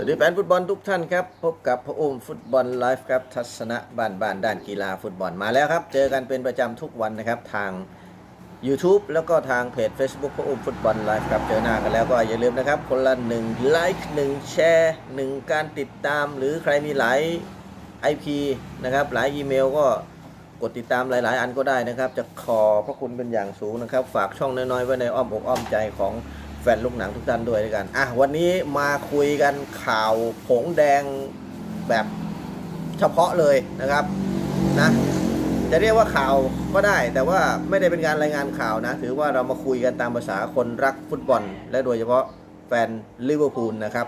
สวัสดีแฟนฟุตบอลทุกท่านครับ พบกับพระอุ้มฟุตบอลไลฟ์ครับ ทัศนะบ้านบ้านด้านกีฬาฟุตบอลมาแล้วครับ เจอกันเป็นประจำทุกวันนะครับ ทาง YouTube แล้วก็ทางเพจ Facebook พระอุ้มฟุตบอลไลฟ์ครับ เจอหน้ากันแล้วก็อย่าลืมนะครับ คนละหนึ่งไลค์หนึ่งแชร์หนึ่งการติดตาม หรือใครมีหลาย IP นะครับ หลายอีเมลก็กดติดตามหลาย ๆ อันก็ได้นะครับ จะขอพระคุณเป็นอย่างสูงนะครับ ฝากช่องน้อย ๆ ไว้ในอ้อมอกอ้อมใจของ ฟนลูกหนังทุกท่านด้วยด้วยกัน อะวันนี้มาคุยกันข่าวผงแดงแบบเฉพาะเลยนะครับนะจะเรียกว่าข่าวก็ได้ แต่ว่าไม่ได้เป็นการรายงานข่าวนะ ถือว่าเรามาคุยกันตามภาษาคนรักฟุตบอล และโดยเฉพาะแฟนลิเวอร์พูลนะครับ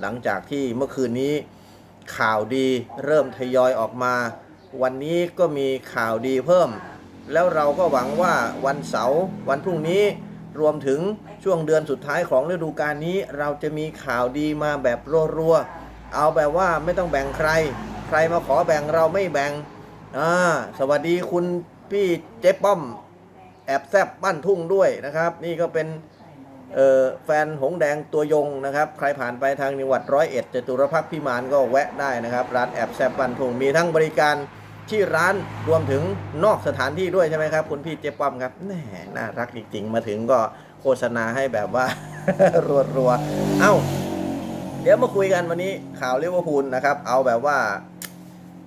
หลังจากที่เมื่อคืนนี้ข่าวดีเริ่มทยอยออกมา วันนี้ก็มีข่าวดีเพิ่ม แล้วเราก็หวังว่าวันเสาร์วันพรุ่งนี้รวมถึง ช่วงเดือนสุดท้ายของฤดูกาลนี้ เราจะมีข่าวดีมาแบบรัวๆเอาแบบว่าไม่ต้องแบ่งใคร ใครมาขอแบ่งเราไม่แบ่งอ่าสวัสดีคุณพี่เจ๊ป้อม แอบแซบบ้านทุ่งด้วยนะครับ นี่ก็เป็นแฟนหงแดงตัวยงนะครับ ใครผ่านไปทางจังหวัดร้อยเอ็ดจตุรพักษ์พิมานก็แวะได้นะครับ ร้านแอบแซบบ้านทุ่งมีทั้งบริการที่ร้านรวมถึงนอกสถานที่ด้วยใช่ไหมครับ คุณพี่เจ๊ป้อมครับแหน่น่ารักจริงๆ มาถึงก็ โฆษณาให้แบบว่า รัวๆ เอ้า เดี๋ยวมาคุยกันวันนี้ข่าวลิเวอร์พูลนะครับ เอาแบบว่า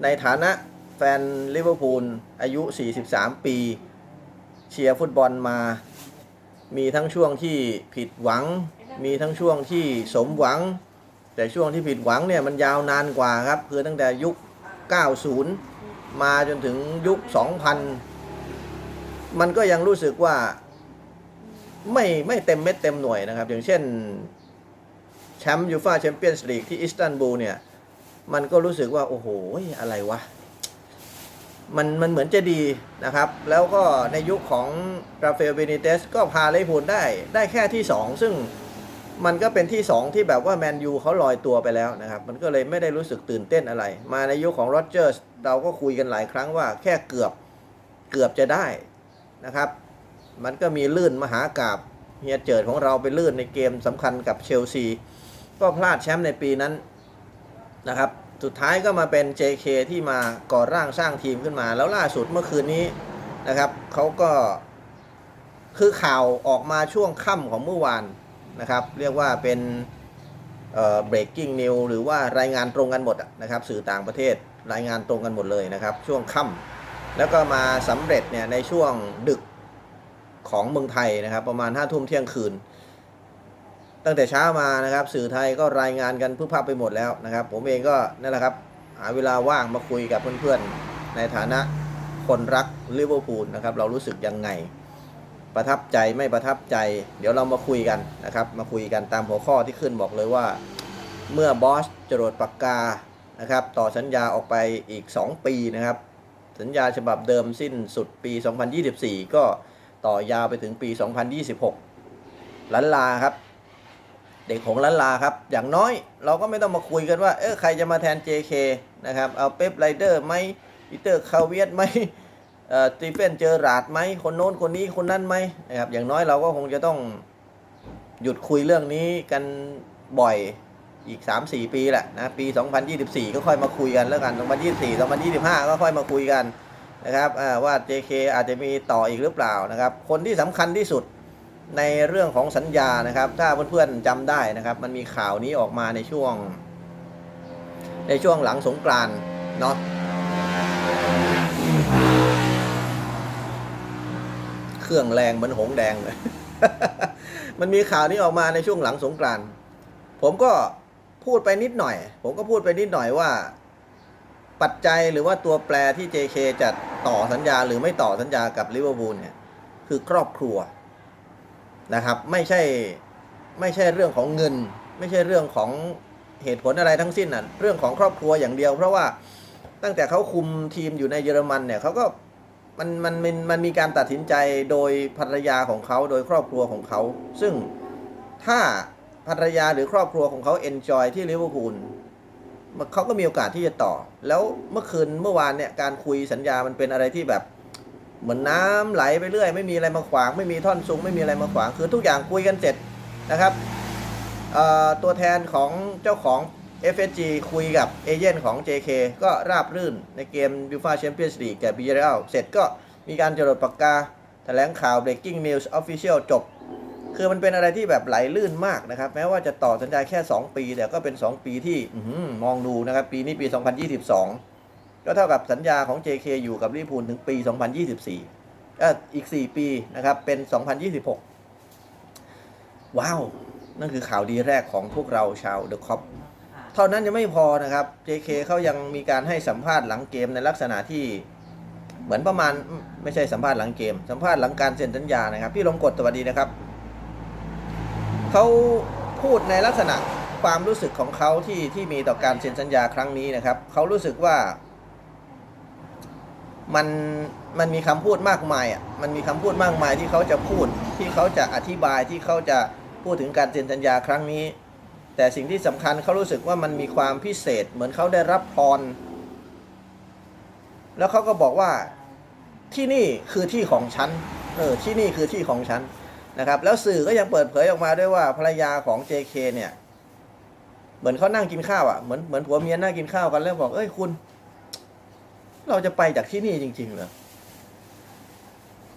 ในฐานะแฟนลิเวอร์พูลอายุ 43 ปี เชียร์ฟุตบอลมา มีทั้งช่วงที่ผิดหวัง มีทั้งช่วงที่สมหวัง แต่ช่วงที่ผิดหวังเนี่ยมันยาวนานกว่าครับ คือตั้งแต่ยุค 90 มาจนถึงยุค 2000 มันก็ยังรู้สึกว่า ไม่ไม่เต็มเม็ดเต็มหน่วยนะครับ อย่างเช่นแชมป์ยูฟาแชมเปี้ยนส์ลีกที่อิสตันบูลเนี่ย มันก็รู้สึกว่า โอ้โห อะไรวะ มันมันเหมือนจะดีนะครับ แล้วก็ในยุคของราฟาเอลเบนิเตสก็พาลิเวอร์พูลได้ได้แค่ที่ 2 ซึ่งมันก็เป็นที่ 2 ที่แบบว่าแมนยูเขาลอยตัวไปแล้วนะครับ มันก็เลยไม่ได้รู้สึกตื่นเต้นอะไร มาในยุคของโรเจอร์สเราก็คุยกันหลายครั้งว่าแค่เกือบเกือบจะได้นะครับ มันก็มีลื่นมหากราบเฮียเจิดของเราไปลื่นในเกมสำคัญกับเชลซี ก็พลาดแชมป์ในปีนั้นนะครับ สุดท้ายก็มาเป็น JK ที่มาก่อร่างสร้างทีมขึ้นมา แล้วล่าสุดเมื่อคืนนี้นะครับเขาก็คือข่าวออกมาช่วงค่ำของเมื่อวานนะครับ เรียกว่าเป็นเอ่อ breaking news หรือว่ารายงานตรงกันหมดนะครับ สื่อต่างประเทศรายงานตรงกันหมดเลยนะครับ ช่วงค่ำแล้วก็มาสำเร็จเนี่ยในช่วงดึก ของเมืองไทยนะครับ ประมาณห้าทุ่มเที่ยงคืน ตั้งแต่เช้ามานะครับ สื่อไทยก็รายงานกันพึบพับไปหมดแล้วนะครับ ผมเองก็นั่นแหละครับ หาเวลาว่างมาคุยกับเพื่อนๆ ในฐานะคนรักลิเวอร์พูลนะครับ เรารู้สึกยังไง ประทับใจไม่ประทับใจ เดี๋ยวเรามาคุยกันนะครับ มาคุยกันตามหัวข้อที่ขึ้นบอกเลยว่า เมื่อบอสจรดปากกานะครับ ต่อสัญญาออกไปอีก 2 ปีนะครับ สัญญาฉบับเดิมสิ้นสุดปี 2024 ก็ ต่อยาวไปถึงปี 2026ลันลาครับ เด็กของลันลาครับ อย่างน้อยเราก็ไม่ต้องมาคุยกันว่า เออใครจะมาแทน JK นะครับ เอาเป๊ปไรเดอร์ไหมปีเตอร์คาเวียสไหมเอ่อสตีเฟนเจอราร์ดไหมคนโน้นคนนี้คนนั้นไหมนะครับอย่างน้อยเราก็คงจะต้องหยุดคุยเรื่องนี้กันบ่อยอีก 3-4 ปีแหละนะปี 2024 ก็ค่อยมาคุยกันแล้วกัน 2024 2025 ก็ค่อยมาคุยกัน นะครับอ่าว่า JK อาจจะมีต่ออีกหรือเปล่านะครับ คนที่สำคัญที่สุดในเรื่องของสัญญานะครับ ถ้าเพื่อนๆจำได้นะครับ มันมีข่าวนี้ออกมาในช่วง ในช่วงหลังสงกรานเนาะเครื่องแรงเหมือนหงแดงเลยมันมีข่าวนี้ออกมาในช่วงหลังสงกรานผมก็พูดไปนิดหน่อย ผมก็พูดไปนิดหน่อยว่า ปัจจัยหรือว่าตัวแปรที่ JK จะต่อสัญญาหรือไม่ต่อสัญญากับลิเวอร์พูลเนี่ยคือครอบครัวนะครับไม่ใช่ไม่ใช่เรื่องของเงิน ไม่ใช่เรื่องของเหตุผลอะไรทั้งสิ้นน่ะเรื่องของครอบครัวอย่างเดียว เพราะว่าตั้งแต่เขาคุมทีมอยู่ในเยอรมันเนี่ยเขาก็มันมันมันมันมีการตัดสินใจโดยภรรยาของเขาโดยครอบครัวของเขา ซึ่งถ้าภรรยาหรือครอบครัวของเขาเอนจอยที่ลิเวอร์พูล เขาก็มีโอกาสที่จะต่อ แล้วเมื่อคืนเมื่อวานเนี่ยการคุยสัญญามันเป็นอะไรที่แบบ เหมือนน้ำไหลไปเรื่อย ไม่มีอะไรมาขวาง ไม่มีท่อนซุงไม่มีอะไรมาขวาง คือทุกอย่างคุยกันเสร็จนะครับตัวแทนของเจ้าของ FSG คุยกับเอเจนต์ของ JK ก็ราบรื่นในเกม UEFA Champions League กับ Villarreal เสร็จก็มีการจรดปากกาแถลงข่าว breaking news official จบ คือมันเป็นอะไรที่แบบไหลลื่นมากนะครับ แม้ว่าจะต่อสัญญาแค่ 2 ปี แต่ก็เป็น 2 ปีที่อมองดูนะครับ ปีนี้ปี 2022 ก็เท่ากับสัญญาของ JK อยู่กับลิพูลถึงปี 2024เอ่ออีก 4 ปีนะครับ เป็น 2026 ว้าว นั่นคือข่าวดีแรกของพวกเราชาวเดอะคอปเท่านั้นยังไม่พอนะครับ JK เขายังมีการให้สัมภาษณ์หลังเกมในลักษณะที่เหมือนประมาณไม่ใช่สัมภาษณ์หลังเกม สัมภาษณ์หลังการเซ็นสัญญานะครับ พี่ลงกดสวัสดีนะครับ เขาพูดในลักษณะความรู้สึกของเขาที่ที่มีต่อการเซ็นสัญญาครั้งนี้นะครับ เขารู้สึกว่ามันมันมีคำพูดมากมายอะมันมีคำพูดมากมายที่เขาจะพูดที่เขาจะอธิบายที่เขาจะพูดถึงการเซ็นสัญญาครั้งนี้ แต่สิ่งที่สำคัญเขารู้สึกว่ามันมีความพิเศษ เหมือนเขาได้รับพร แล้วเขาก็บอกว่าที่นี่คือที่ของฉันเออที่นี่คือที่ของฉัน นะครับแล้วสื่อก็ยังเปิดเผยออกมาด้วยว่าภรรยาของ JK เนี่ย เหมือนเขานั่งกินข้าวอะเหมือนเหมือนผัวเมียนั่งกินข้าวกันแล้วบอกเอ้ยคุณ เราจะไปจากที่นี่จริง ๆ เหรอ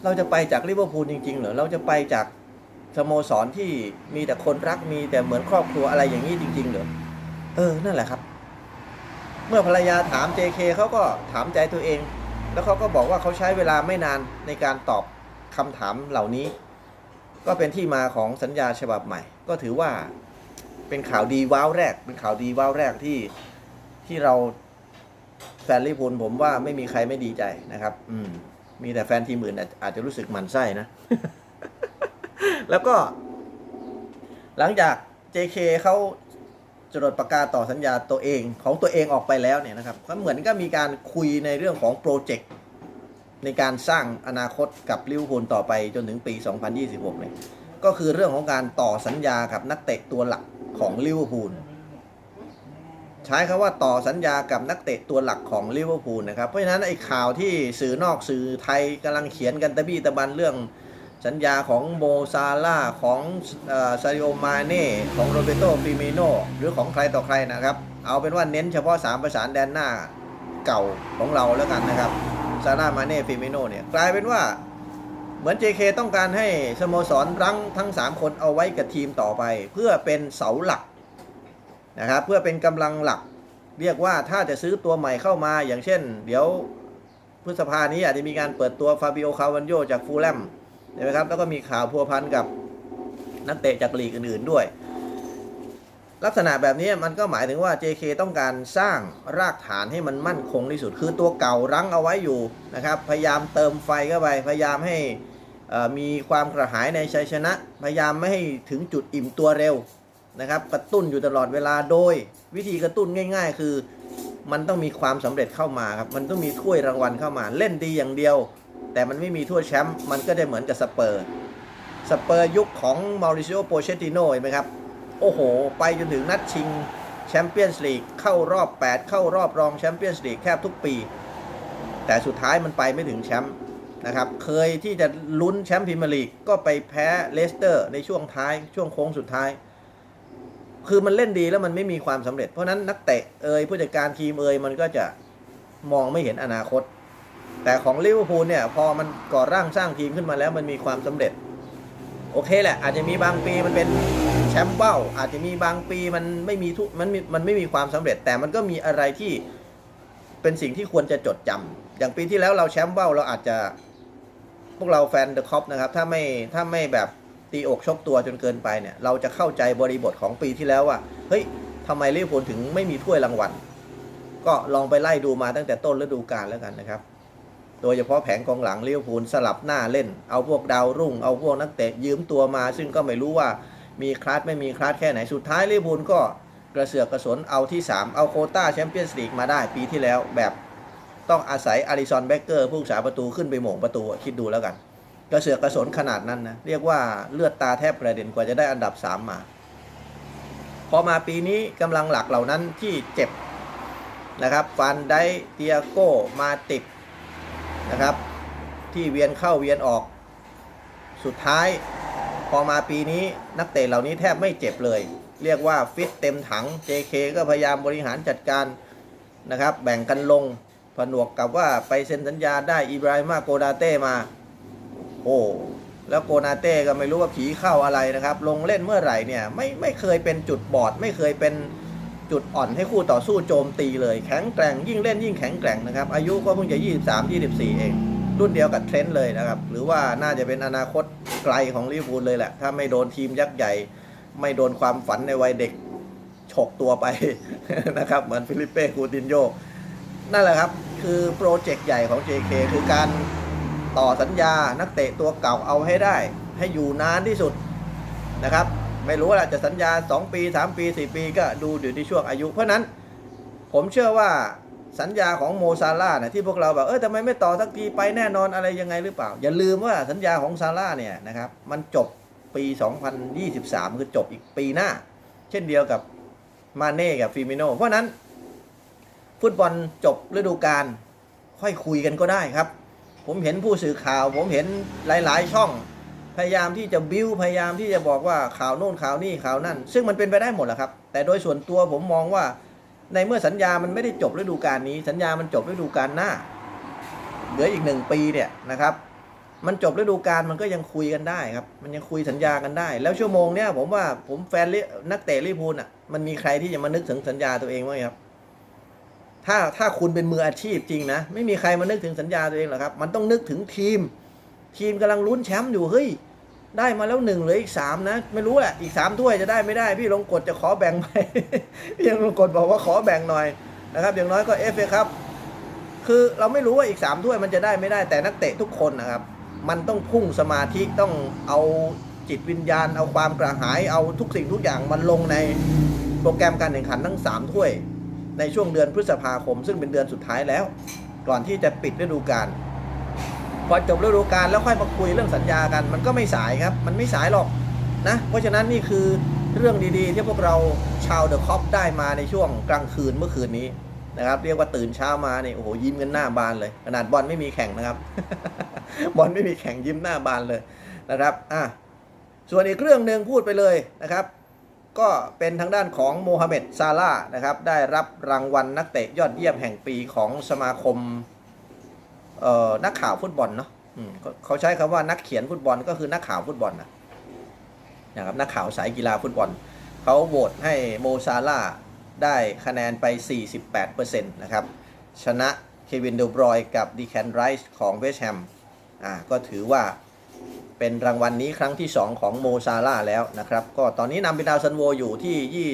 เราจะไปจากลิเวอร์พูลจริง ๆ เหรอเราจะไปจากสโมสรที่มีแต่คนรักมีแต่เหมือนครอบครัวอะไรอย่างนี้จริง ๆ เหรอเออนั่นแหละครับ เมื่อภรรยาถาม JK เขาก็ถามใจตัวเอง แล้วเขาก็บอกว่าเขาใช้เวลาไม่นานในการตอบคำถามเหล่านี้ ก็เป็นที่มาของสัญญาฉบับใหม่ ก็ถือว่าเป็นข่าวดีว้าวแรก เป็นข่าวดีว้าวแรกที่ที่เราแฟนลิเวอร์พูลผมว่าไม่มีใครไม่ดีใจนะครับ อืม มีแต่แฟนทีมอื่นอาจอาจจะรู้สึกหมันไส้นะ แล้วก็ หลังจาก JK เขาจดประกาศต่อสัญญาตัวเองของตัวเองออกไปแล้วเนี่ยนะครับก็เหมือนก็มีการคุยในเรื่องของโปรเจกต์ ในการสร้างอนาคตกับลิเวอร์พูลต่อไปจนถึงปี 2026เนี่ยก็คือเรื่องของการต่อสัญญากับนักเตะตัวหลักของลิเวอร์พูลใช้คำว่าต่อสัญญากับนักเตะตัวหลักของลิเวอร์พูลนะครับ เพราะฉะนั้นไอ้ข่าวที่สื่อนอกสื่อไทยกำลังเขียนกันตะบี้ตะบันเรื่องสัญญาของโมซาร่าของซาริโอมาเน่ของโรเบโตฟิเมโนหรือของใครต่อใครนะครับ เอาเป็นว่าเน้นเฉพาะ 3 ประสานแดนหน้าเก่าของเราแล้วกันนะครับ ซาร่ามาเน่ฟิมิโนเนี่ยกลายเป็นว่าเหมือน JK ต้องการให้สโมสรรั้งทั้ง 3 คนเอาไว้กับทีมต่อไป เพื่อเป็นเสาหลักนะครับเพื่อเป็นกำลังหลัก เรียกว่าถ้าจะซื้อตัวใหม่เข้ามาอย่างเช่น เดี๋ยวพฤษภานี้อาจจะมีการเปิดตัวฟาบิโอคาวันโยจากฟูลแลมใช่ไหมครับแล้วก็มีข่าวพัวพันกับนักเตะจากลีกอื่นๆด้วย ลักษณะแบบนี้มันก็หมายถึงว่า JK ต้องการสร้างรากฐานให้มันมั่นคงที่สุด คือตัวเก่ารั้งเอาไว้อยู่นะครับ พยายามเติมไฟเข้าไป พยายามให้มีความกระหายในชัยชนะ พยายามไม่ให้ถึงจุดอิ่มตัวเร็วนะครับ กระตุ้นอยู่ตลอดเวลาโดย วิธีกระตุ้นง่าย ๆ คือมันต้องมีความสำเร็จเข้ามาครับ มันต้องมีถ้วยรางวัลเข้ามา เล่นดีอย่างเดียว แต่มันไม่มีถ้วยแชมป์ มันก็จะเหมือนกับสเปอร์ สเปอร์ยุคของมาริซิโอ โปเชติโนเห็นไหมครับ โอ้โห ไปจนถึงนัดชิงแชมเปี้ยนส์ลีกเข้ารอบ 8 เข้ารอบรองแชมเปี้ยนส์ลีกแทบทุกปี แต่สุดท้ายมันไปไม่ถึงแชมป์นะครับ เคยที่จะลุ้นแชมป์พรีเมียร์ลีกก็ไปแพ้เลสเตอร์ในช่วงท้ายช่วงโค้งสุดท้าย คือมันเล่นดีแล้วมันไม่มีความสำเร็จ เพราะนั้นนักเตะเอยผู้จัดการทีมเอยมันก็จะมองไม่เห็นอนาคต แต่ของลิเวอร์พูลเนี่ยพอมันก่อร่างสร้างทีมขึ้นมาแล้วมันมีความสำเร็จ โอเคแหละ อาจจะมีบางปีมันเป็น แชมป์เบ้า อาจจะมีบางปีมันไม่มีทุกมันมันไม่มีความสำเร็จ แต่มันก็มีอะไรที่เป็นสิ่งที่ควรจะจดจำอย่างปีที่แล้วเราแชมป์เบ้าเราอาจจะพวกเราแฟนเดอะคอปนะครับถ้าไม่ถ้าไม่แบบตีอกชกตัวจนเกินไปเนี่ย เราจะเข้าใจบริบทของปีที่แล้วว่าเฮ้ยทำไมลิเวอร์พูลถึงไม่มีถ้วยรางวัลก็ลองไปไล่ดูมาตั้งแต่ต้นฤดูกาลแล้วกันนะครับ โดยเฉพาะแผงกองหลังลิเวอร์พูลสลับหน้าเล่น เอาพวกดาวรุ่ง เอาพวกนักเตะยืมตัวมา ซึ่งก็ไม่รู้ว่า มีคลาสไม่มีคลาสแค่ไหนสุดท้ายลิเวอร์พูลก็กระเสือกกระสนเอาที่ 3 เอาโคต้าแชมเปี้ยนส์ลีกมาได้ปีที่แล้วแบบต้องอาศัยอาริซอนแบ็กเกอร์ผู้รักษาประตูขึ้นไปหม่งประตูคิดดูแล้วกัน กระเสือกกระสนขนาดนั้นนะ เรียกว่าเลือดตาแทบกระเด็นกว่าจะได้อันดับ 3 มา พอมาปีนี้กำลังหลักเหล่านั้นที่เจ็บนะครับฟันไดเตียโกมาติดนะครับ ที่เวียนเข้าเวียนออกสุดท้าย พอมาปีนี้นักเตะเหล่านี้แทบไม่เจ็บเลย เรียกว่าฟิตเต็มถัง JK ก็พยายามบริหารจัดการนะครับ แบ่งกันลงผนวกกับว่าไปเซ็นสัญญาได้อิบราฮิมาโกดาเต้มา โอ้แล้วโกนาเต้ก็ไม่รู้ว่าผีเข้าอะไรนะครับ ลงเล่นเมื่อไหร่เนี่ยไม่ไม่เคยเป็นจุดบอด ไม่เคยเป็นจุดอ่อนให้คู่ต่อสู้โจมตีเลย แข็งแกร่งยิ่งเล่นยิ่งแข็งแกร่งนะครับ อายุก็เพิ่งจะ 23 24 เอง รุ่นเดียวกับเทรนต์เลยนะครับ หรือว่าน่าจะเป็นอนาคตไกลของลิเวอร์พูลเลยแหละ ถ้าไม่โดนทีมยักษ์ใหญ่ ไม่โดนความฝันในวัยเด็กฉกตัวไปนะครับ เหมือนฟิลิปเป้คูตินโยนั่นแหละครับ คือโปรเจกต์ใหญ่ของ JK คือการต่อสัญญานักเตะตัวเก่าเอาให้ได้ ให้อยู่นานที่สุดนะครับ ไม่รู้ว่าจะสัญญา 2 ปี 3 ปี 4 ปีก็ดูอยู่ที่ช่วงอายุ เพราะนั้นผมเชื่อว่า สัญญาของโมซาร่าเนี่ยที่พวกเราแบบเออทำไมไม่ต่อสักทีไปแน่นอนอะไรยังไงหรือเปล่า อย่าลืมว่าสัญญาของซาร่าเนี่ยนะครับมันจบปี 2023 คือจบอีกปีหน้า เช่นเดียวกับมาเน่กับฟิมิโนเพราะฉะนั้น ฟุตบอลจบฤดูกาลค่อยคุยกันก็ได้ครับ ผมเห็นผู้สื่อข่าว ผมเห็นหลาย ๆ ช่อง พยายามที่จะบิ้วพยายามที่จะบอกว่าข่าวโน่นข่าวนี่ข่าวนั่น ซึ่งมันเป็นไปได้หมดแหละครับ แต่โดยส่วนตัวผมมองว่า ในเมื่อสัญญามันไม่ได้จบฤดูกาลนี้ สัญญามันจบฤดูกาลหน้า เหลืออีกหนึ่งปีเนี่ยนะครับ มันจบฤดูกาลมันก็ยังคุยกันได้ครับ มันยังคุยสัญญากันได้ แล้วชั่วโมงเนี้ยผมว่าผมแฟนนักเตะลิเวอร์พูลอะ มันมีใครที่จะมานึกถึงสัญญาตัวเองบ้างครับ ถ้าถ้าคุณเป็นมืออาชีพจริงนะไม่มีใครมานึกถึงสัญญาตัวเองหรอกครับ มันต้องนึกถึงทีม ทีมกำลังลุ้นแชมป์อยู่เฮ้ย ได้มาแล้วหนึ่งเหลืออีกสามนะ ไม่รู้แหละอีกสามถ้วยจะได้ไม่ได้ พี่ลงกฎจะขอแบ่งไหมพี่ยังลงกฎบอกว่าขอแบ่งหน่อยนะครับ อย่างน้อยก็เอฟเอครับ คือเราไม่รู้ว่าอีกสามถ้วยมันจะได้ไม่ได้แต่นักเตะทุกคนนะครับ มันต้องพุ่งสมาธิต้องเอาจิตวิญญาณ เอาความกระหายเอาทุกสิ่งทุกอย่างมันลงในโปรแกรมการแข่งขันทั้งสามถ้วย ในช่วงเดือนพฤษภาคม ซึ่งเป็นเดือนสุดท้ายแล้ว ก่อนที่จะปิดฤดูกาล พอจบฤดูกาลแล้วค่อยมาคุยเรื่องสัญญากัน มันก็ไม่สายครับ มันไม่สายหรอกนะ เพราะฉะนั้นนี่คือเรื่องดีๆ ที่พวกเราชาวเดอะคอปได้มาในช่วงกลางคืนเมื่อคืนนี้นะครับ เรียกว่าตื่นเช้ามาเนี่ยโอ้โหยิ้มกันหน้าบานเลย ขนาดบอลไม่มีแข่งนะครับ บอลไม่มีแข่งยิ้มหน้าบานเลยนะครับอะส่วนอีกเรื่องหนึ่งพูดไปเลยนะครับ ก็เป็นทางด้านของโมฮัมเหม็ดซาลานะครับได้รับรางวัลนักเตะยอดเยี่ยมแห่งปีของสมาคม นักข่าวฟุตบอลเนาะเขาใช้คำว่านักเขียนฟุตบอลก็คือนักข่าวฟุตบอลนะนะครับนักข่าวสายกีฬาฟุตบอลเขาโหวตให้โมซาลาได้คะแนนไป 48%นะครับ ชนะเควินเดบรอยกับดีแคนไรส์ของเวสต์แฮมอ่าก็ถือว่าเป็นรางวัลนี้ครั้งที่ 2 ของโมซาร่าแล้วนะครับ ก็ตอนนี้นำเป็นดาวซันโวอยู่ที่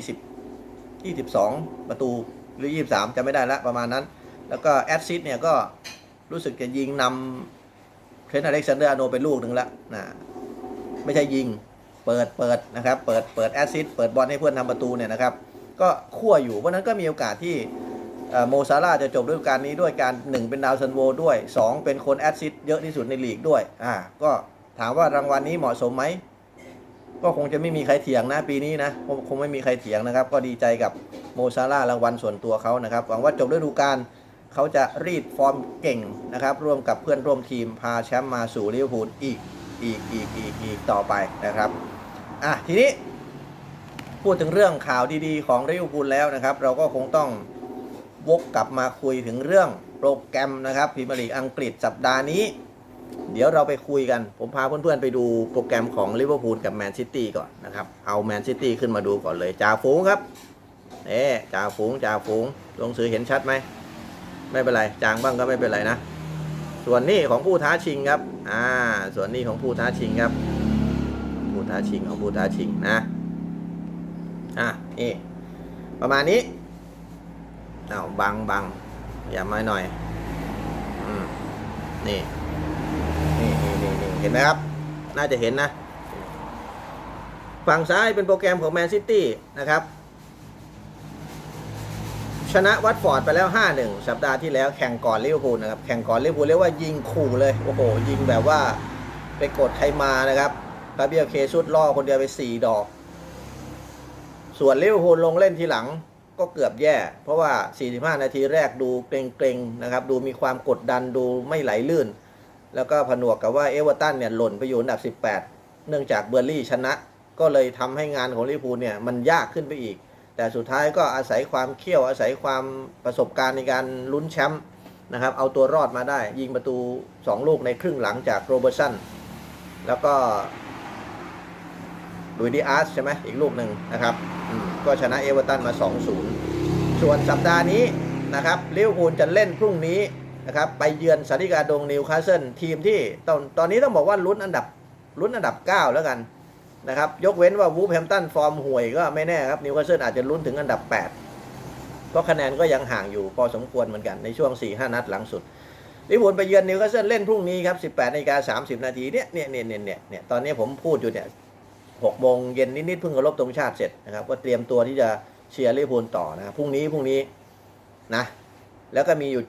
20 22 ประตูหรือ 23 จะไม่ได้ละประมาณนั้น แล้วก็แอดซิดเนี่ยก็ รู้สึกจะยิงนำเทรนต์อเล็กซานเดอร์อาโนเป็นลูกหนึ่งและนะไม่ใช่ยิงเปิดเปิดนะครับ เปิดเปิดแอซิดเปิดบอลให้เพื่อนทำประตูเนี่ยนะครับ ก็คั่วอยู่เพราะนั้นก็มีโอกาสที่โมซาร่าจะจบฤดูกาลนี้ด้วยการ 1 เป็นดาวซันโวด้วย 2 เป็นคนแอซิสเยอะที่สุดในลีกด้วยอ่าก็ถามว่ารางวัลนี้เหมาะสมไหม ก็คงจะไม่มีใครเถียงนะปีนี้นะ คงไม่มีใครเถียงนะครับ ก็ดีใจกับโมซาร่ารางวัลส่วนตัวเขานะครับหวังว่าจบฤดูกาล เขาจะรีดฟอร์มเก่งนะครับ ร่วมกับเพื่อนร่วมทีมพาแชมป์มาสู่ลิเวอร์พูลอีกอีกอีกอีกอีกต่อไปนะครับอะทีนี้ พูดถึงเรื่องข่าวดีๆ ของลิเวอร์พูลแล้วนะครับ เราก็คงต้องวกกลับมาคุยถึงเรื่องโปรแกรมนะครับพรีเมียร์ลีกอังกฤษสัปดาห์นี้ เดี๋ยวเราไปคุยกัน ผมพาเพื่อนๆไปดูโปรแกรมของลิเวอร์พูลกับแมนซิตี้ก่อนนะครับเอาแมนซิตี้ขึ้นมาดูก่อนเลยจ่าฝูงครับเอ๊จ่าฝูงจ่าฝูงลงสือเห็นชัดไหม ไม่เป็นไร จางบ้างก็ไม่เป็นไรนะ ส่วนนี้ของผู้ท้าชิงครับ อ่า ส่วนนี้ของผู้ท้าชิงครับ ผู้ท้าชิงของผู้ท้าชิงนะ อะนี่ประมาณนี้เอาบังบังอย่ามาหน่อย อืม นี่ นี่นี่นี่นี่เห็นไหมครับ น่าจะเห็นนะ ฝั่งซ้ายเป็นโปรแกรมของแมนซิตี้นะครับ ชนะวัตฟอร์ดไปแล้ว 5-1 สัปดาห์ที่แล้วแข่งก่อนลิเวอร์พูลนะครับ แข่งก่อนลิเวอร์พูลเรียกว่ายิงขู่เลย โอ้โห ยิงแบบว่าไปกดใครมานะครับกาเบียเคซุดล่อคนเดียวไป 4 ดอก ส่วนลิเวอร์พูลลงเล่นทีหลังก็เกือบแย่ เพราะว่า 45 นาทีแรกดูเกรงๆนะครับ ดูมีความกดดันดูไม่ไหลลื่น แล้วก็ผนวกกับว่าเอเวอร์ตันเนี่ยหล่นไปอยู่อันดับ 18 เนื่องจากเบอร์ลี่ชนะ ก็เลยทำให้งานของลิเวอร์พูลเนี่ยมันยากขึ้นไปอีก แต่สุดท้ายก็อาศัยความเขี้ยวอาศัยความประสบการณ์ในการลุ้นแชมป์นะครับ เอาตัวรอดมาได้ ยิงประตู 2 ลูกในครึ่งหลังจากโรเบอร์สันแล้วก็ลุยดิอาร์สใช่ไหมอีกลูกหนึ่งนะครับ ก็ชนะเอเวอร์ตันมา 2-0 ส่วนสัปดาห์นี้นะครับลิเวอร์พูลจะเล่นพรุ่งนี้นะครับไปเยือนสาริกาดงนิวคาสเซิลทีมที่ตอนตอนนี้ต้องบอกว่าลุ้นอันดับลุ้นอันดับ 9 แล้วกัน นะครับ ยกเว้นว่าวูฟแฮมตันฟอร์มห่วยก็ไม่แน่ครับนิวคาสเซิลอาจจะลุ้นถึงอันดับ 8 เพราะคะแนนก็ยังห่างอยู่พอสมควรเหมือนกันในช่วง 4-5 นัดหลังสุดลิเวอร์พูลไปเยือนนิวคาสเซิลเล่นพรุ่งนี้ครับ 18นาฬิกา30 นาทีเนี่ยเนี่ยเนี่ยเนี่ยเนี่ยเนี่ยตอนนี้ผมพูดอยู่เนี่ย6โมงเย็นนิดๆเพิ่งเคารพธงชาติเสร็จนะครับก็เตรียมตัวที่จะเชียร์ลิเวอร์พูลต่อนะพรุ่งนี้พรุ่งนี้นะแล้วก็มีอยู่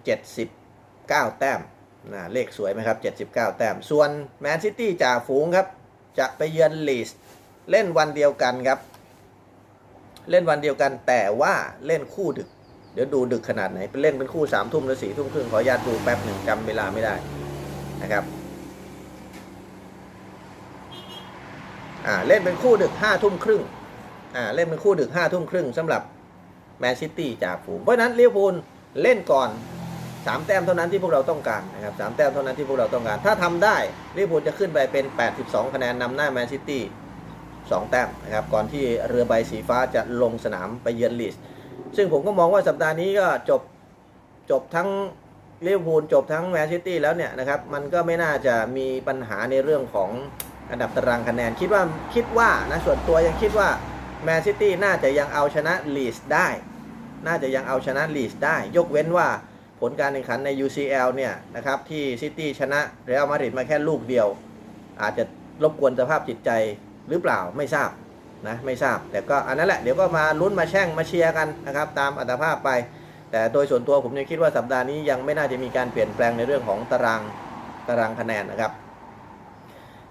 79 แต้มนะเลขสวยไหมครับ 79 แต้ม ส่วนแมนซิตี้จ่าฝูงครับ จะไปเยือนลีส เล่นวันเดียวกันครับ เล่นวันเดียวกันแต่ว่าเล่นคู่ดึก เดี๋ยวดูดึกขนาดไหนเป็นเล่นเป็นคู่สามทุ่มหรือสี่ทุ่มครึ่งขออนุญาตดูแป๊บหนึ่งจำเวลาไม่ได้นะครับอ่าเล่นเป็นคู่ดึกห้าทุ่มครึ่งอ่าเล่นเป็นคู่ดึกห้าทุ่มครึ่งสำหรับแมนซิตี้จากฝูงเพราะฉะนั้นลิเวอร์พูลเล่นก่อนสามแต้มเท่านั้นที่พวกเราต้องการนะครับสามแต้มเท่านั้นที่พวกเราต้องการ ถ้าทำได้ลิเวอร์พูลจะขึ้นไปเป็น 82 คะแนนนำหน้าแมนซิตี้ สองแต้มนะครับก่อนที่เรือใบสีฟ้าจะลงสนามไปเยือนลีสซึ่งผมก็มองว่าสัปดาห์นี้ก็จบจบทั้งลิเวอร์พูลจบทั้งแมนซิตี้แล้วเนี่ยนะครับมันก็ไม่น่าจะมีปัญหาในเรื่องของอันดับตารางคะแนน คิดว่าคิดว่านะส่วนตัวยังคิดว่าแมนซิตี้น่าจะยังเอาชนะลีสได้ น่าจะยังเอาชนะลีสได้ ยกเว้นว่าผลการแข่งขันใน UCL เนี่ยนะครับที่ซิตี้ชนะเรอัลมาดริดมาแค่ลูกเดียว อาจจะรบกวนสภาพจิตใจ หรือเปล่าไม่ทราบนะไม่ทราบ แต่ก็อันนั้นแหละเดี๋ยวก็มาลุ้นมาแช่งมาเชียร์กันนะครับตามอัตภาพไป แต่โดยส่วนตัวผมยังคิดว่าสัปดาห์นี้ยังไม่น่าจะมีการเปลี่ยนแปลงในเรื่องของตารางตารางคะแนนนะครับ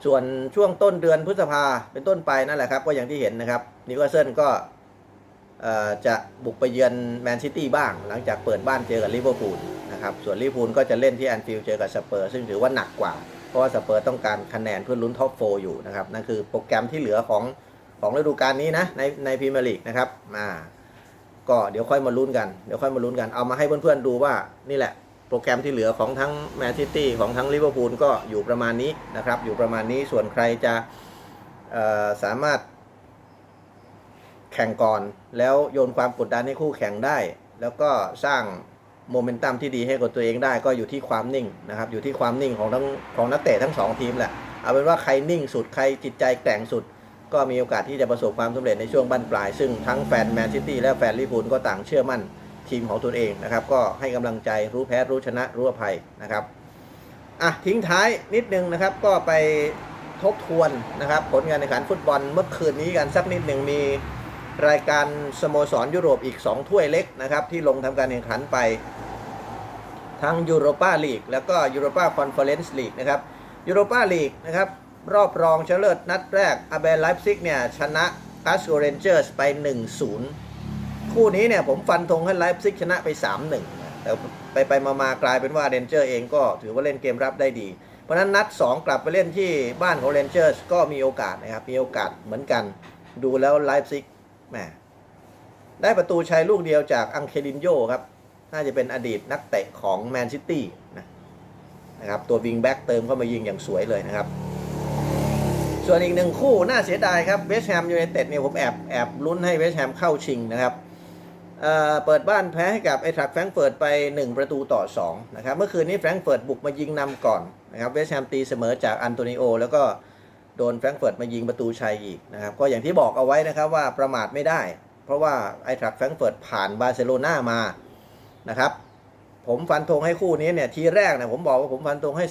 ส่วนช่วงต้นเดือนพฤษภาเป็นต้นไปนั่นแหละครับก็อย่างที่เห็นนะครับนิวคาสเซิลก็จะบุกไปเยือนแมนซิตี้บ้าง หลังจากเปิดบ้านเจอกับลิเวอร์พูลนะครับส่วนลิเวอร์พูลก็จะเล่นที่แอนฟิลด์เจอกับสเปอร์ซึ่งถือว่าหนักกว่า ราะว่าสเปอร์ต้องการคะแนนเพื่อลุ้นท็อปโฟอยู่นะครับนั่นคือโปรแกรมที่เหลือของของฤดูกาลนี้นะในในพรีเมียร์ลีกนะครับมาก็เดี๋ยวค่อยมาลุ้นกันเดี๋ยวค่อยมาลุ้นกันเอามาให้เพื่อนๆดูว่านี่แหละโปรแกรมที่เหลือของทั้งแมนซิตี้ของทั้งลิเวอร์พูลก็อยู่ประมาณนี้นะครับอยู่ประมาณนี้ส่วนใครจะเอ่อสามารถแข่งก่อน แล้วโยนความกดดันให้คู่แข่งได้ แล้วก็สร้าง โมเมนตัมที่ดีให้กับตัวเองได้ก็อยู่ที่ความนิ่งนะครับอยู่ที่ความนิ่งของทั้งของนักเตะทั้งสองทีมแหละเอาเป็นว่าใครนิ่งสุดใครจิตใจแกร่งสุด ก็มีโอกาสที่จะประสบความสำเร็จในช่วงบั้นปลาย ซึ่งทั้งแฟนแมนซิตี้และแฟนลิเวอร์พูลก็ต่างเชื่อมั่นทีมของตนเองนะครับก็ให้กำลังใจรู้แพ้รู้ชนะรู้อภัยนะครับอะทิ้งท้ายนิดนึงนะครับก็ไปทบทวนนะครับผลงานในขันฟุตบอลเมื่อคืนนี้กันสักนิดหนึ่งมีรายการสโมสรยุโรปอีก 2 ถ้วยเล็กนะครับที่ลงทำการแข่งขันไป ทั้งยูโรปาลีกแล้วก็ยูโรปาคอนเฟอเรนซ์ลีกนะครับยูโรปาลีกนะครับรอบรองชนะเลิศนัดแรกอาเบนไลฟ์ซิกเนี่ยชนะกาสโกเรนเจอร์สไป 1-0 คู่นี้เนี่ยผมฟันธงให้ไลฟ์ซิกชนะไป 3-1 แต่ไปไปมามากลายเป็นว่าเรนเจอร์เองก็ถือว่าเล่นเกมรับได้ดี เพราะฉะนั้นนัด 2 กลับไปเล่นที่บ้านของเรนเจอร์สก็มีโอกาสนะครับ มีโอกาสเหมือนกัน ดูแล้วไลฟ์ซิกแหมได้ประตูชัยลูกเดียวจากอังเคลินโยครับ น่าจะเป็นอดีตนักเตะของแมนซิตี้นะนะครับตัววิงแบ็กเติมเข้ามายิงอย่างสวยเลยนะครับ ส่วนอีกหนึ่งคู่น่าเสียดายครับเวสต์แฮมยูไนเต็ดเนี่ยผมแอบแอบลุ้นให้เวสต์แฮมเข้าชิงนะครับเเปิดบ้านแพ้ให้กับไอ้ทรักแฟรงเฟิร์ตไป 1 ประตูต่อ2นะครับเมื่อคืนนี้แฟรงเฟิร์ตบุกมายิงนำก่อนนะครับเวสต์แฮมตีเสมอจากอันโตนิโอแล้วก็โดนแฟรงเฟิร์ตมายิงประตูชัยอีกนะครับก็อย่างที่บอกเอาไว้นะครับว่าประมาทไม่ได้ เพราะว่าไอ้ทรักแฟรงเฟิร์ตผ่านบาร์เซโลนามา นะครับ ผมฟันธงให้คู่นี้เนี่ยทีแรกเนี่ยผมบอกว่าผมฟันธงให้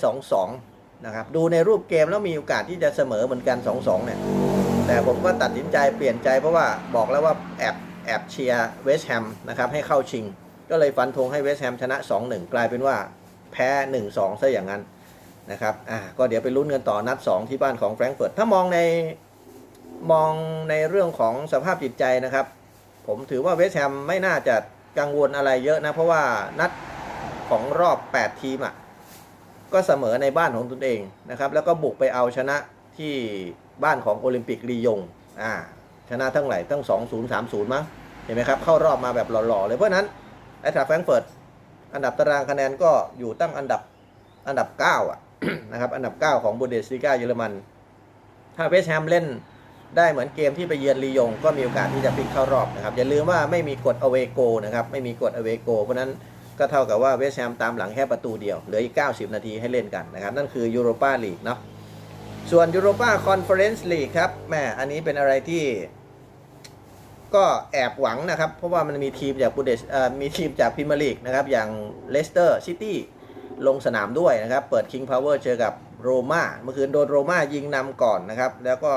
2-2นะครับดูในรูปเกมแล้วมีโอกาสที่จะเสมอเหมือนกัน2-2เนี่ยแต่ผมก็ตัดสินใจเปลี่ยนใจเพราะว่าบอกแล้วว่าแอบแอบเชียร์เวสต์แฮมนะครับให้เข้าชิง ก็เลยฟันธงให้เวสต์แฮมชนะ 2-1 กลายเป็นว่าแพ้ 1-2 ซะอย่างนั้นนะครับอ่าก็เดี๋ยวไปลุ้นกันต่อนัด 2 ที่บ้านของแฟรงก์เฟิร์ตถ้ามองในมองในเรื่องของสภาพจิตใจนะครับ ผมถือว่าเวสต์แฮมไม่น่าจะ กังวลอะไรเยอะนะ เพราะว่านัดของรอบ 8 ทีมอะก็เสมอในบ้านของตนเองนะครับ แล้วก็บุกไปเอาชนะที่บ้านของโอลิมปิกลียงอ่าชนะทั้งไหร่ตั้ง 2 0 3 0 มั้งเห็นไหมครับ เข้ารอบมาแบบหล่อๆเลยเพราะนั้นไอ้ทราแฟรงเฟิร์ตอันดับตารางคะแนนก็อยู่ตั้งอันดับอันดับ 9 อะนะครับ อันดับ 9 ของบูเดสลีกาเยอรมัน ถ้าเวสต์แฮมเล่น ได้เหมือนเกมที่ไปเยือนลียง ก็มีโอกาสที่จะพลิกเข้ารอบนะครับ อย่าลืมว่าไม่มีกฎอเวโกนะครับไม่มีกฎอเวโกเพราะนั้นก็เท่ากับว่าเวสต์แฮมตามหลังแค่ประตูเดียว เหลืออีก 90 นาทีให้เล่นกันนะครับ นั่นคือยูโรปาลีกเนาะส่วนยูโรปาคอนเฟอเรนซ์ลีกครับแม่อันนี้เป็นอะไรที่ก็แอบหวังนะครับ เพราะว่ามันมีทีมจากบูเดสเอ่อมีทีมจากพรีเมียร์ลีกนะครับ อย่างเลสเตอร์ซิตี้ลงสนามด้วยนะครับ เปิดคิงพาวเวอร์เจอกับโรม่าเมื่อคืนโดนโรม่ายิงนำก่อนนะครับ แล้วก็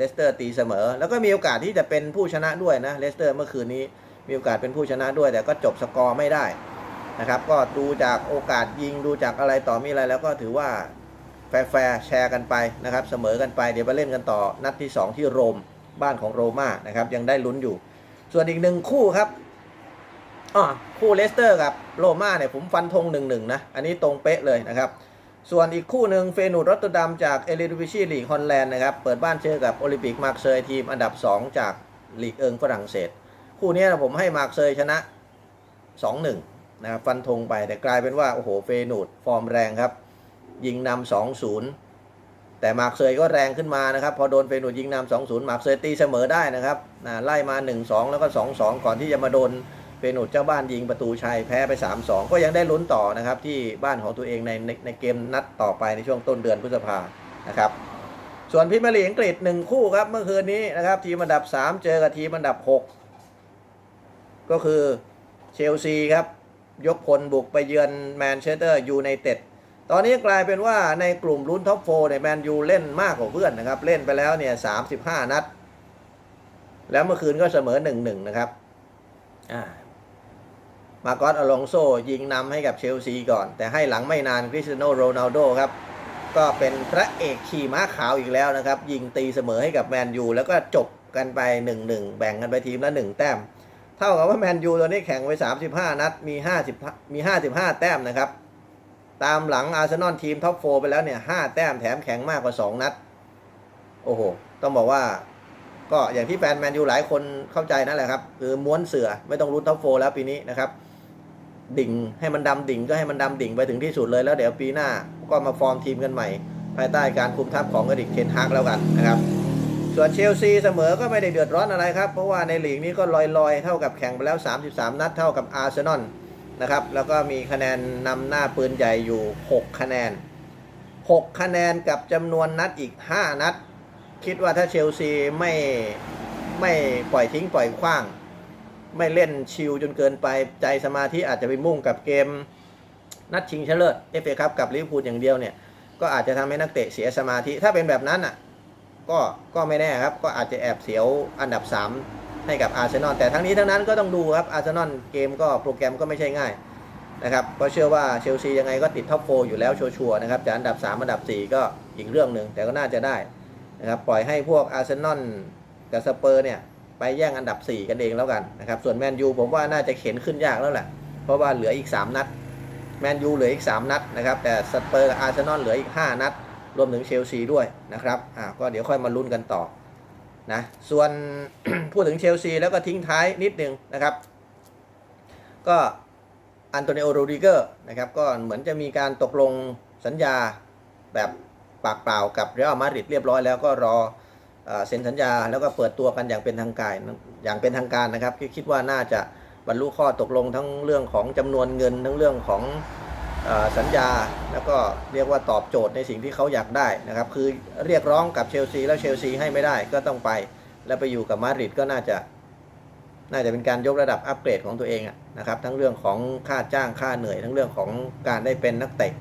เลสเตอร์ตีเสมอ แล้วก็มีโอกาสที่จะเป็นผู้ชนะด้วยนะเลสเตอร์เมื่อคืนนี้มีโอกาสเป็นผู้ชนะด้วย แต่ก็จบสกอร์ไม่ได้นะครับก็ดูจากโอกาสยิงดูจากอะไรต่อมีอะไร แล้วก็ถือว่าแฟร์แชร์กันไปนะครับเสมอกันไปเดี๋ยวไปเล่นกันต่อนัดที่ 2 ที่โรมบ้านของโรม่านะครับยังได้ลุ้นอยู่ ส่วนอีกหนึ่งคู่ครับอ๋อคู่เลสเตอร์กับโรม่าเนี่ยผมฟันธงหนึ่งหนึ่งนะอันนี้ตรงเป๊ะเลยนะครับ ส่วนอีกคู่หนึ่งเฟนูดรอตเตอร์ดัมจากเอลิดิวิชีลีกฮอลแลนด์นะครับ เปิดบ้านเจอกับโอลิมปิกมาร์กเซยทีมอันดับ 2 จากลีกเอิงฝรั่งเศส คู่นี้ผมให้มาร์กเซยชนะ 2-1นะครับฟันธงไปแต่กลายเป็นว่า โอ้โหเฟนูดฟอร์มแรงครับ ยิงนำ2-0 แต่มาร์กเซยก็แรงขึ้นมานะครับ พอโดนเฟนูดยิงนำ2-0มาร์กเซยตีเสมอได้นะครับนะไล่มา 1-2 แล้วก็ 2-2 ก่อนที่จะมาโดน เฟนูดเจ้าบ้านยิงประตูชัยแพ้ไป 3-2 ก็ยังได้ลุ้นต่อนะครับ ที่บ้านของตัวเองในในในเกมนัดต่อไปในช่วงต้นเดือนพฤษภานะครับส่วนพรีเมียร์ลีอังกฤษหนึ่งคู่ครับเมื่อคืนนี้นะครับ ทีมอันดับ 3 เจอกับทีมอันดับ 6 ก็คือเชลซีครับ ยกพลบุกไปเยือนแมนเชสเตอร์ยูไนเต็ดตอนนี้กลายเป็นว่าในกลุ่มลุ้นท็อปโฟเนี่ยแมนยูเล่นมากกว่าเพื่อนนะครับ เล่นไปแล้วเนี่ยสานัด แล้วเมื่อคืนก็เสมอ 1-1 นะครับอ่า มาโกอสอลองโซยิงนำให้กับเชลซีก่อน แต่ให้หลังไม่นานคริสเตียโนโรนัลโดครับก็เป็นพระเอกขี่ม้าขาวอีกแล้วนะครับ ยิงตีเสมอให้กับแมนยูแล้วก็จบกันไป 1-1 แบ่งกันไปทีมละ 1 แต้ม เท่ากับว่าแมนยูตอนนี้แข่งไป 35 นัดมี 50 มี 55 แต้มนะครับ ตามหลังอาร์เซนอลทีมท็อปโฟไปแล้วเนี่ย 5 แต้มแถมแข็งมากกว่า 2 นัด โอ้โห ต้องบอกว่าก็อย่างที่แฟนแมนยูหลายคนเข้าใจนั่นแหละครับ คือม้วนเสือไม่ต้องลุ้นท็อปโฟแล้วปีนี้นะครับ ดิ่ง ให้มันดำดิ่งก็ให้มันดำดิ่งไปถึงที่สุดเลยแล้วเดี๋ยวปีหน้าก็มาฟอร์มทีมกันใหม่ ภายใต้การคุมทัพของอดิกเคนฮากแล้วกันนะครับ ส่วนเชลซีเสมอก็ไม่ได้เดือดร้อนอะไรครับ เพราะว่าในลีกนี้ก็ลอยๆ เท่ากับแข่งไปแล้ว 33 นัดเท่ากับอาร์เซนอลนะครับแล้วก็มีคะแนนนำหน้าปืนใหญ่อยู่ 6 คะแนน 6 คะแนนกับจำนวนนัดอีก 5 นัด คิดว่าถ้าเชลซีไม่ไม่ปล่อยทิ้งปล่อยขว้าง ไม่เล่นชิลจนเกินไปใจสมาธิอาจจะไปมุ่งกับเกม นัดชิงชนะเลิศเอฟเอคัพกับลิเวอร์พูลอย่างเดียวเนี่ย ก็อาจจะทำให้นักเตะเสียสมาธิ ถ้าเป็นแบบนั้นอะก็ก็ไม่แน่ครับ ก็อาจจะแอบเสียวอันดับ 3 ให้กับอาร์เซนอลแต่ทั้งนี้ทั้งนั้นก็ต้องดูครับอาร์เซนอลเกมก็โปรแกรมก็ไม่ใช่ง่ายนะครับก็เชื่อว่าเชลซียังไงก็ติดท็อปโฟอยู่แล้วชัวร์ๆนะครับจะอันดับ 3 อันดับ 4 ก็อีกเรื่องหนึ่งแต่ก็น่าจะได้นะครับปล่อยให้พวกอาร์เซนอลกับสเปอร์เนี่ย ไปแย่งอันดับ 4 กันเองแล้วกันนะครับ ส่วนแมนยูผมว่าน่าจะเข็นขึ้นยากแล้วแหละ เพราะว่าเหลืออีก 3 นัด แมนยูเหลืออีก 3 นัดนะครับ แต่สเปอร์กับอาร์เซนอลเหลืออีก 5 นัด รวมถึงเชลซีด้วยนะครับ อ่า ก็เดี๋ยวค่อยมาลุ้นกันต่อนะ ส่วนพูดถึงเชลซีแล้วก็ทิ้งท้ายนิดนึงนะครับ ก็อันโตนิโอ โรดิเกอร์นะครับ ก็เหมือนจะมีการตกลงสัญญาแบบปากเปล่ากับเรอัลมาดริดเรียบร้อยแล้วก็รอ เซ็นสัญญาแล้วก็เปิดตัวกันอย่างเป็นทางการอย่างเป็นทางการนะครับคิดว่าน่าจะบรรลุข้อตกลงทั้งเรื่องของจำนวนเงินทั้งเรื่องของอสัญญา แล้วก็เรียกว่าตอบโจทย์ในสิ่งที่เขาอยากได้นะครับ คือเรียกร้องกับเชลซีแล้วเชลซีให้ไม่ได้ก็ต้องไป แล้วไปอยู่กับมาดริดก็น่าจะ น่าจะเป็นการยกระดับอัปเกรดของตัวเองนะครับ ทั้งเรื่องของค่าจ้างค่าเหนื่อย ทั้งเรื่องของการได้เป็นนักเตะ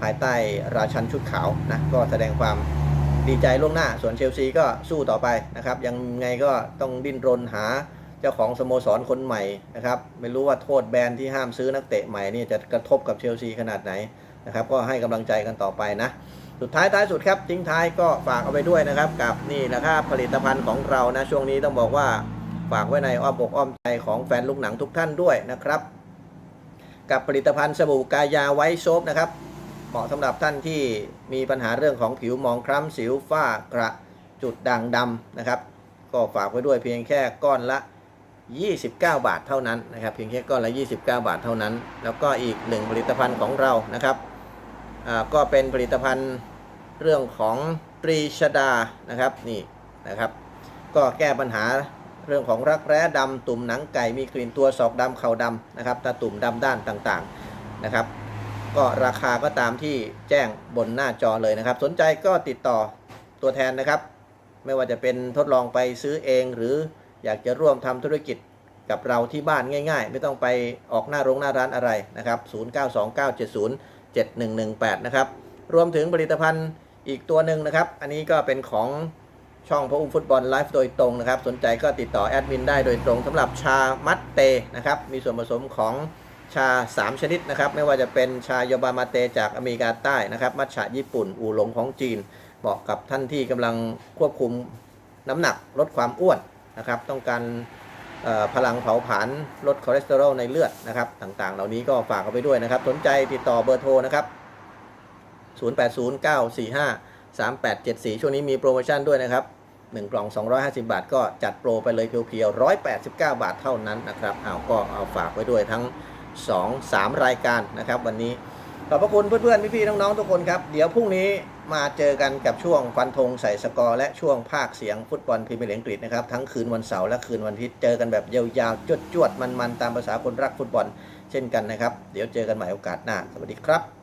ภายใต้ราชันชุดขาวนะก็แสดงความ ดีใจล่วงหน้า ส่วนเชลซีก็สู้ต่อไปนะครับ ยังไงก็ต้องดิ้นรนหาเจ้าของสโมสรคนใหม่นะครับ ไม่รู้ว่าโทษแบนที่ห้ามซื้อนักเตะใหม่นี่จะกระทบกับเชลซีขนาดไหนนะครับ ก็ให้กำลังใจกันต่อไปนะ สุดท้ายท้ายสุดครับทิ้งท้ายก็ฝากเอาไปด้วยนะครับ กับนี่นะครับผลิตภัณฑ์ของเรานะช่วงนี้ต้องบอกว่าฝากไว้ในอ้อมอกอ้อมใจของแฟนลูกหนังทุกท่านด้วยนะครับ กับผลิตภัณฑ์สบู่กายาไวท์โซฟนะครับ เหมาะสำหรับท่านที่มีปัญหาเรื่องของผิวหมองคล้ำสิวฝ้ากระจุดด่างดำนะครับ ก็ฝากไว้ด้วยเพียงแค่ก้อนละ 29 บาทเท่านั้นนะครับ เพียงแค่ก้อนละ 29 บาทเท่านั้น แล้วก็อีกหนึ่งผลิตภัณฑ์ของเรานะครับก็เป็นผลิตภัณฑ์เรื่องของตรีชดานะครับนี่นะครับ ก็แก้ปัญหาเรื่องของรักแร้ดำตุ่มหนังไก่มีกลิ่นตัวศอกดำเข่าดำนะครับตาตุ่มดำด้านต่างๆนะครับ ก็ราคาก็ตามที่แจ้งบนหน้าจอเลยนะครับ สนใจก็ติดต่อตัวแทนนะครับ ไม่ว่าจะเป็นทดลองไปซื้อเอง หรืออยากจะร่วมทำธุรกิจกับเราที่บ้านง่าย ๆ ไม่ต้องไปออกหน้าโรงหน้าร้านอะไรนะครับ 0929707118 นะครับ รวมถึงผลิตภัณฑ์อีกตัวหนึ่งนะครับ อันนี้ก็เป็นของช่องพระอุ้มฟุตบอลไลฟ์โดยตรงนะครับ สนใจก็ติดต่อแอดมินได้โดยตรงสำหรับชามัตเตนะครับ มีส่วนผสมของ ชา 3 ชนิดนะครับ ไม่ว่าจะเป็นชาโยบามาเตจากอเมริกาใต้นะครับมัทฉะญี่ปุ่น อูหลงของจีน เหมาะกับท่านที่กำลังควบคุมน้ำหนักลดความอ้วนนะครับ ต้องการพลังเผาผลาญลดคอเลสเตอรอลในเลือดนะครับ ต่างๆ เหล่านี้ก็ฝากเอาไปด้วยนะครับ สนใจติดต่อเบอร์โทรนะครับ 0809453874 ช่วงนี้มีโปรโมชั่นด้วยนะครับ1กล่อง 250 บาท ก็จัดโปรไปเลยเพียวๆ189 บาทเท่านั้นนะครับเอาก็เอาฝากไว้ด้วยทั้ง 2 3 รายการนะครับ วันนี้ขอบพระคุณเพื่อนๆพี่ๆน้องๆทุกคนครับเดี๋ยวพรุ่งนี้มาเจอกันกับช่วงฟันธงใส่สกอร์และช่วงภาคเสียงฟุตบอลพรีเมียร์ลีกอังกฤษนะครับทั้งคืนวันเสาร์และคืนวันอาทิตย์เจอกันแบบยาวๆจวดๆมันๆตามภาษาคนรักฟุตบอลเช่นกันนะครับ เดี๋ยวเจอกันใหม่โอกาสหน้า สวัสดีครับ